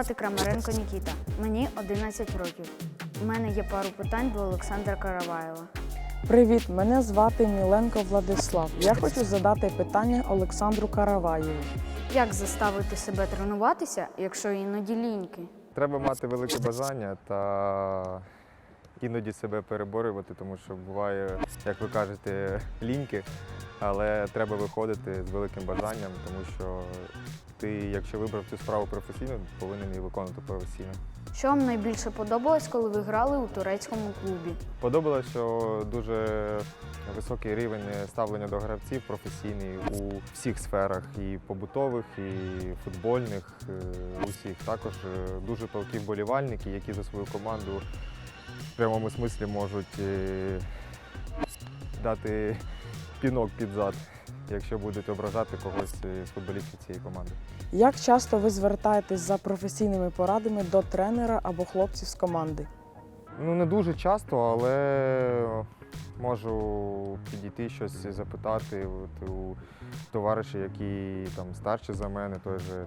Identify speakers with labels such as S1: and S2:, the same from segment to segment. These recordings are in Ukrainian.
S1: Звати Крамаренко Нікіта. Мені 11 років. У мене є пару питань до Олександра Караваєва.
S2: Привіт, мене звати Міленко Владислав. Я хочу задати питання Олександру Караваєву.
S1: Як заставити себе тренуватися, якщо іноді ліньки?
S3: Треба мати велике бажання та іноді себе переборювати, тому що буває, як ви кажете, ліньки, але треба виходити з великим бажанням, тому що ти, якщо вибрав цю справу професійно, повинен її виконувати професійно.
S1: Що вам найбільше подобалось, коли ви грали у турецькому клубі?
S3: Подобалося, що дуже високий рівень ставлення до гравців професійний у всіх сферах, і побутових, і футбольних, е, усіх. Також е, дуже палкі вболівальники, які за свою команду в прямому смислі можуть е, дати пінок під зад, якщо будуть ображати когось е, з футболістів цієї команди.
S2: Як часто ви звертаєтесь за професійними порадами до тренера або хлопців з команди?
S3: Ну, не дуже часто, але можу підійти щось запитати от, у товаришів, які там старші за мене, той же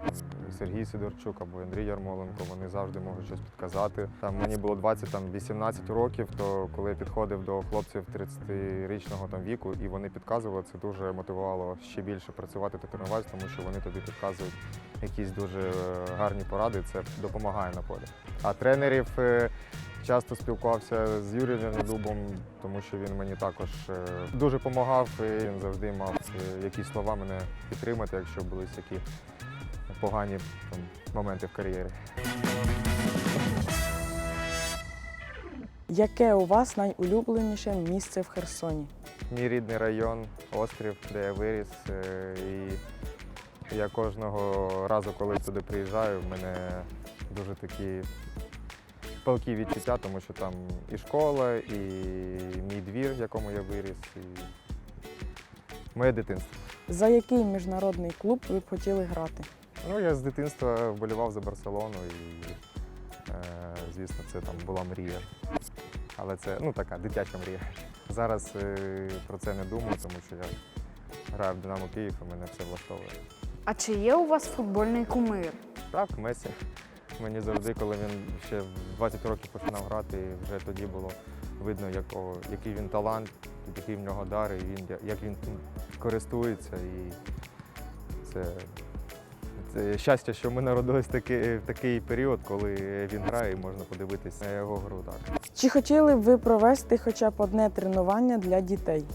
S3: Сергій Сидорчук або Андрій Ярмоленко, вони завжди можуть щось підказати. Там мені було 20 там 18 років, то коли я підходив до хлопців 30-річного там віку, і вони підказували, це дуже мотивувало ще більше працювати та тренуватися, тому що вони тобі підказують якісь дуже гарні поради, це допомагає на полі. А тренерів е, часто спілкувався з Юрієм Леонідубом, тому що він мені також е, дуже допомагав, і він завжди мав е, якісь слова мене підтримати, якщо були такі погані там, моменти в кар'єрі.
S2: Яке у вас найулюбленіше місце в Херсоні?
S3: Мій рідний район, острів, де я виріс. е, І я кожного разу, коли туди приїжджаю, в мене дуже такі палкі відчуття, тому що там і школа, і мій двір, в якому я виріс, і моє дитинство.
S2: За який міжнародний клуб ви б хотіли грати?
S3: Ну, я з дитинства вболівав за Барселону і, е, звісно, це там була мрія. Але це ну, така дитяча мрія. Зараз е, про це не думаю, тому що я граю в Динамо Київ і мене це влаштовує.
S1: А чи є у вас футбольний кумир?
S3: Так, Месі. Мені завжди, коли він ще 20 років починав грати, і вже тоді було видно, якого, який він талант, який в нього дар, і він, як він тим користується. І це, це щастя, що ми народились в такий, в такий період, коли він грає і можна подивитися на його гру. Так.
S2: Чи хотіли б ви провести хоча б одне тренування для дітей?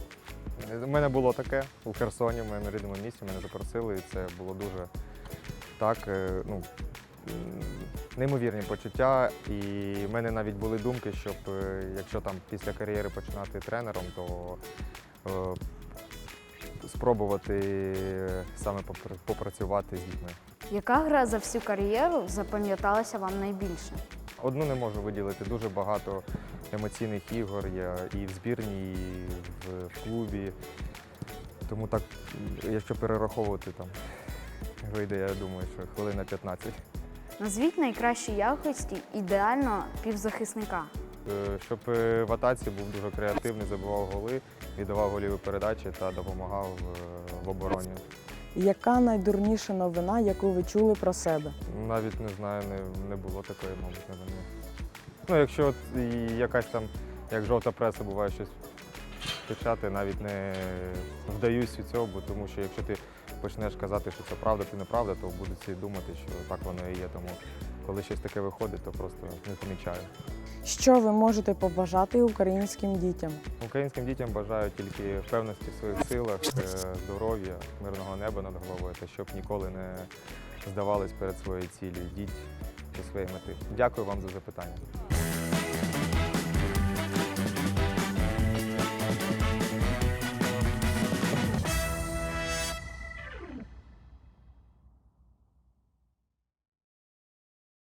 S3: У мене було таке у Херсоні, в моєму рідному місті, мене запросили, і це було дуже так, е, ну, неймовірні почуття. І в мене навіть були думки, щоб е, якщо там після кар'єри починати тренером, то е, спробувати саме попрацювати з дітьми.
S1: Яка гра за всю кар'єру запам'яталася вам найбільше?
S3: Одну не можу виділити. Дуже багато емоційних ігор є і в збірній, і в, в клубі. Тому так, якщо перераховувати, там вийде, я думаю, що хвилина 15.
S1: Назвіть найкращі якості ідеально півзахисника.
S3: Е, Щоб е, в атаці був дуже креативний, забивав голи, віддавав голіві передачі та допомагав е, в обороні.
S2: Яка найдурніша новина, яку ви чули про себе?
S3: Навіть не знаю, не, не було такої, мабуть, новини. Ну, якщо от і якась там, як жовта преса, буває щось печати, навіть не вдаюсь від цього, бо тому що якщо ти почнеш казати, що це правда, це неправда, то будуть всі думати, що так воно і є. Тому коли щось таке виходить, то просто не помічаю.
S2: Що ви можете побажати українським дітям?
S3: Українським дітям бажаю тільки впевненості в своїх силах, е, здоров'я, мирного неба над головою, та щоб ніколи не здавались перед своєю цілею. Йдіть до своєї мети. Дякую вам за запитання.